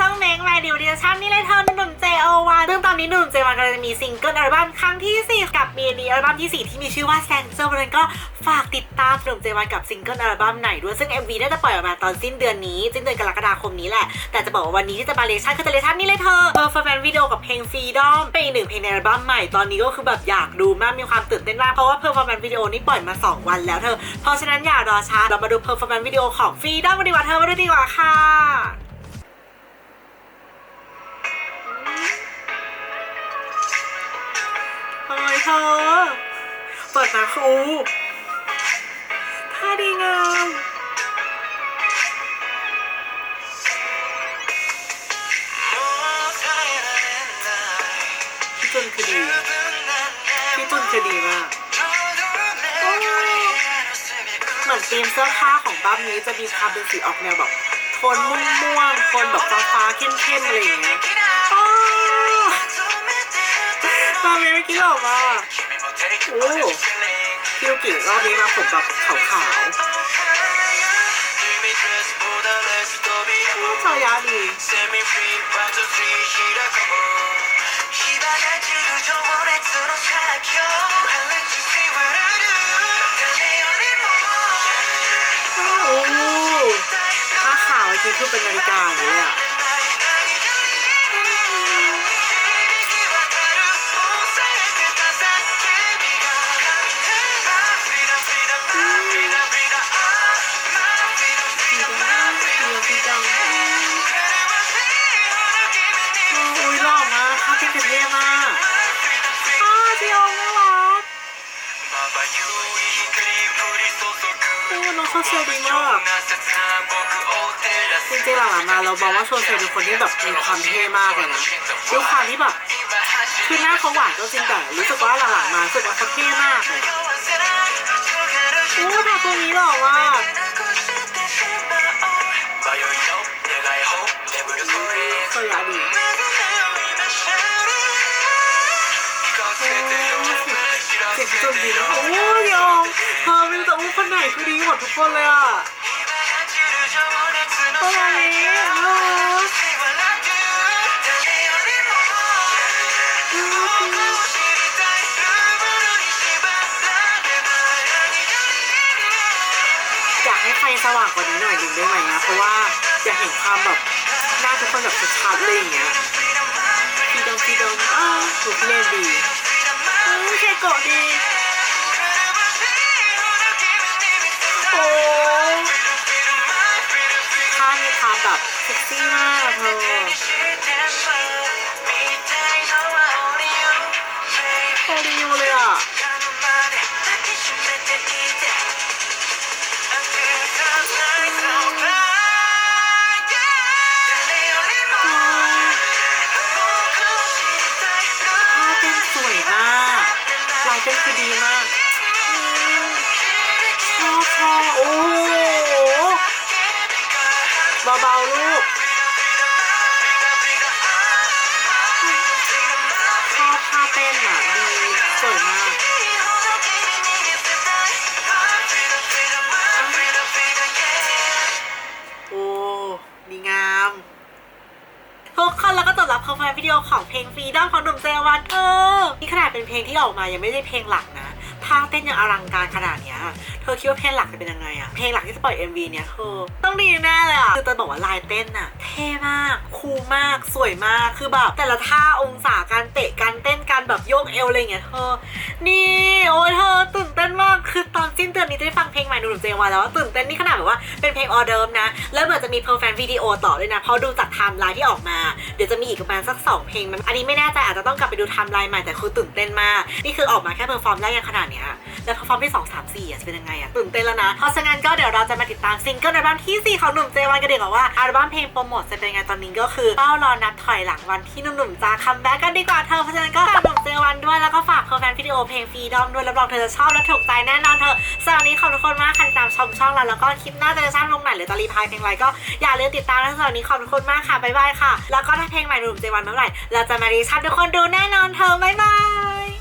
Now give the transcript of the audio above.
ช่องเมกไมเดียวดิชั่นนี่เลยเธอหนุ่มเจโอวันซึ่งตอนนี้หนุ่มเจวันกำลังจะมีซิงเกิลอัลบั้มครั้งที่ 4 กับมีดีอัลบั้มที่ 4 ที่มีชื่อว่าแซงเซอร์เพราะนั้นก็ฝากติดตามหนุ่มเจวันกับซิงเกิลอัลบั้มไหนด้วยซึ่ง MV น่าจะปล่อยออกมาตอนสิ้นเดือนนี้สิ้นเดือนกรกฎาคมนี้แหละ แต่จะบอกว่าวันนี้ที่จะมาเลชั่นคือจะเลชั่นนี่เลยเธอเอร์ฟอร์แฟนวิดีโอกับเพลงฟรีดอมเป็นอีกหนึ่งเพลงในอัลบั้มใหม่ตอนนี้ก็คือแบบอยากดูมากมีความตื่นเต้นมากเพราะว่าเพอร์ฟอร์แมนซ์วิดีโอนี่ปล่อยมา 2 วันแล้วเธอเพราะฉะนั้นอย่ารอช้าเรามาดูเพอร์ฟอร์แมนซ์วิดีโอของฟรีดอมกันดีกว่าเธอมาดูดีกว่าค่ะ เธอ เปิดมาครูท่าดีงามพี่จุนคือดีพี่จุนคือดีมากเหมือนธีมเสื้อผ้าของบ้านนี้จะมีความเป็นสีออกแนวแบบโทนม่วงๆโทนแบบฟ้าๆเข้มๆอะไรอย่างเงี้ย อนนี้เมื่อกมาโอ้คิวกิ่งรอบนี้มาผมแบบขาวๆโอ้ชายาดีโอ้ผ้าขาวเมื่อกี้คือเป็นนาฬิกาเลยอะ โอ้น้องเขาเซลดีมากจริงๆหลังๆมาเราบอกว่าโชเซลเป็นคนที่แบบมีความเท่มากเลยนะด้วยความที่แบบคือหน้าเขาหวานก็จริงแต่รู้สึกว่าหลังๆมารู้สึกว่าเขาเท่มากเลยโอ้ทาตัวนี้หล่อมากสวยอะดี เสียงจุดดีนะโอ้ยยองเธอไม่รู้จะอู้คนไหนคือดีหมดทุกคนเลยอะตัวนี้เอออยากให้ไฟสว่างกว่านี้หน่อยหนึ่งได้ไหมนะเพราะว่าอยากเห็นความแบบหน้าทุกคนแบบชัดๆเลยอย่างเงี้ยฟีดงฟีดงอ้าวถูกเล่นดีอือ เคโกะดี โอ้ท่ามีความแบบเซ็กซี่มากเธอ เบาๆลูกชอบท่าเต้นอะดีสวยมากโอ้ดีงามทุกคนแล้วก็จบรับคอมเมนต์วิดีโอของเพลงฟรีด้อมของหนุ่มเซวันเออนี่ขนาดเป็นเพลงที่ออกมายังไม่ได้เพลงหลักนะ ท่าเต้นยังอลังการขนาดเนี้ย เธอคิดว่าเพลงหลักจะเป็นยังไงอะเพลงหลักที่จะปล่อย MV เนี้ยเธอต้องดีแน่เลยอะคือจะบอกว่าลายเต้นอะเท่มาก คูลมาก สวยมาก คือแบบแต่ละท่าองศาการเตะการเต้นการแบบโยกเอวอะไรเงี้ยเธอ นี่โอ้ยเธอตื่นเต้นมาก คือตอนสิ้นเดือนนี้จะได้ฟังเพลงใหม่หนุ่มเจวันแล้วตื่นเต้นนี่ขนาดแบบว่าเป็นเพลงออเดิร์ฟนะ แล้วเหมือนจะมีเพอร์แฟนวิดีโอต่อด้วยนะ เพราะดูจากไทม์ไลน์ที่ออกมา เดี๋ยวจะมีอีกประมาณสักสองเพลงมันอันนี้ไม่แน่ใจอาจจะต้องกลับไปดูไทม์ไลน์ใหม่แต่คือตื่นเต้นมาก นี่คือออกมาแค่เพอร์ฟอร์มแรกยังขนาดเนี้ยแล้วเพอฟอร์มที่สองสามสี่อะจะเป็นยังไงอะตื่นเต้นแล้วนะ เพราะฉะนั้นก็เดี๋ยวเราจะมาติดตามซิงเกิลอัลบั้มที่สี่ของหนุ่มเจวันกันดีกว่าว่าอัลบั้มเพลงโปรโมทจะเป็นยังไงตอนนี้ก็คือเฝ้ารอนับถอยหลังวันที่หนุ่มๆจะคัมแบ็กกันดีกว่าเธอเพราะฉะนั้นก็ฝากหนุ่มเจวันด้วยแล้วก็ฝากเพอร์แฟนวิดีโอเพลงฟรีดอมด้วยรับรองเธอจะชอบและถูกใจแน่นอนเธอสำหรับวันนี้ขอบทุกคนมากค่ะตามชมช่องเราแล้วก็คลิปหน้าจะสร้างลงไหนหรือจะรีพายเพลงอะไรก็อย่าลืมติดตามนะสำหรับวันนี้ขอบทุกคนมากค่ะบ๊ายบายค่ะ แล้วก็ถ้าเพลงใหม่หนุ่มเจวันเมื่อไหร่เราจะมารีชั่นทุกคนดูแน่นอนเธอบ๊ายบาย